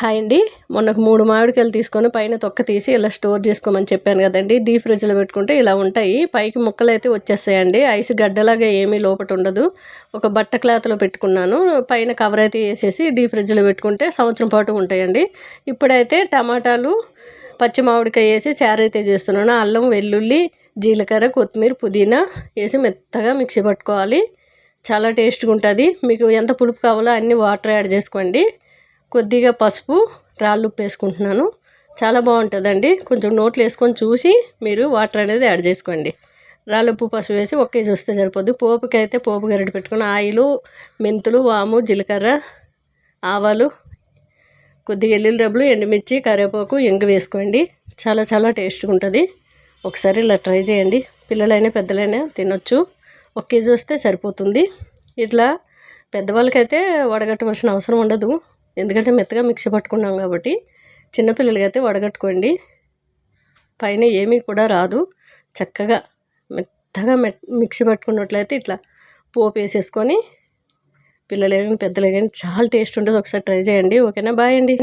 Hi అండి. మొన్న మూడు మామిడికాయలు తీసుకొని పైన తొక్క తీసి ఇలా స్టోర్ చేసుకోమని చెప్పాను కదండి. డీప్ ఫ్రిడ్జ్లో పెట్టుకుంటే ఇలా ఉంటాయి. పైకి ముక్కలు అయితే వచ్చేస్తాయండి. ఐస్ గడ్డలాగా ఏమీ లోపట ఉండదు. ఒక బట్ట క్లాత్లో పెట్టుకున్నాను. పైన కవర్ అయితే వేసేసి డీప్ ఫ్రిడ్జ్లో పెట్టుకుంటే సంవత్సరం పాటు ఉంటాయండి. ఇప్పుడైతే టమాటాలు పచ్చి మామిడికాయ వేసి చారు అయితే చేస్తున్నాను. అల్లం వెల్లుల్లి జీలకర్ర కొత్తిమీర పుదీనా వేసి మెత్తగా మిక్సీ పట్టుకోవాలి. చాలా టేస్ట్గా ఉంటుంది. మీకు ఎంత పులుపు కావాలో అన్ని వాటర్ యాడ్ చేసుకోండి. కొద్దిగా పసుపు రాళ్ళు ఉప్పు వేసుకుంటున్నాను చాలా బాగుంటుందండి. కొంచెం నోట్లు వేసుకొని చూసి మీరు వాటర్ అనేది యాడ్ చేసుకోండి. రాళ్ళుప్పు పసుపు వేసి ఒక కేజీ వస్తే సరిపోద్ది. పోపుకి అయితే పోపు గరిటె పెట్టుకుని ఆయిలు మెంతులు వాము జీలకర్ర ఆవాలు కొద్దిగా ఎల్లుల్లి రబ్బులు ఎండుమిర్చి కరివేపాకు ఎంగు వేసుకోండి. చాలా చాలా టేస్ట్గా ఉంటుంది. ఒకసారి ఇలా ట్రై చేయండి. పిల్లలైనా పెద్దలైనా తినొచ్చు. ఒక కేజీ వస్తే సరిపోతుంది. ఇట్లా పెద్దవాళ్ళకైతే వడగట్టవలసిన అవసరం ఉండదు. ఎందుకంటే మెత్తగా మిక్సీ పట్టుకున్నాం కాబట్టి చిన్నపిల్లలకి అయితే వడగట్టుకోండి. పైన ఏమీ కూడా రాదు. చక్కగా మెత్తగా మిక్సీ పట్టుకున్నట్లయితే ఇట్లా పోపు వేసేసుకొని పిల్లలు కానీ పెద్దలు కానీ చాలా టేస్ట్ ఉంటుంది. ఒకసారి ట్రై చేయండి. ఓకేనా? బాయ్ అండి.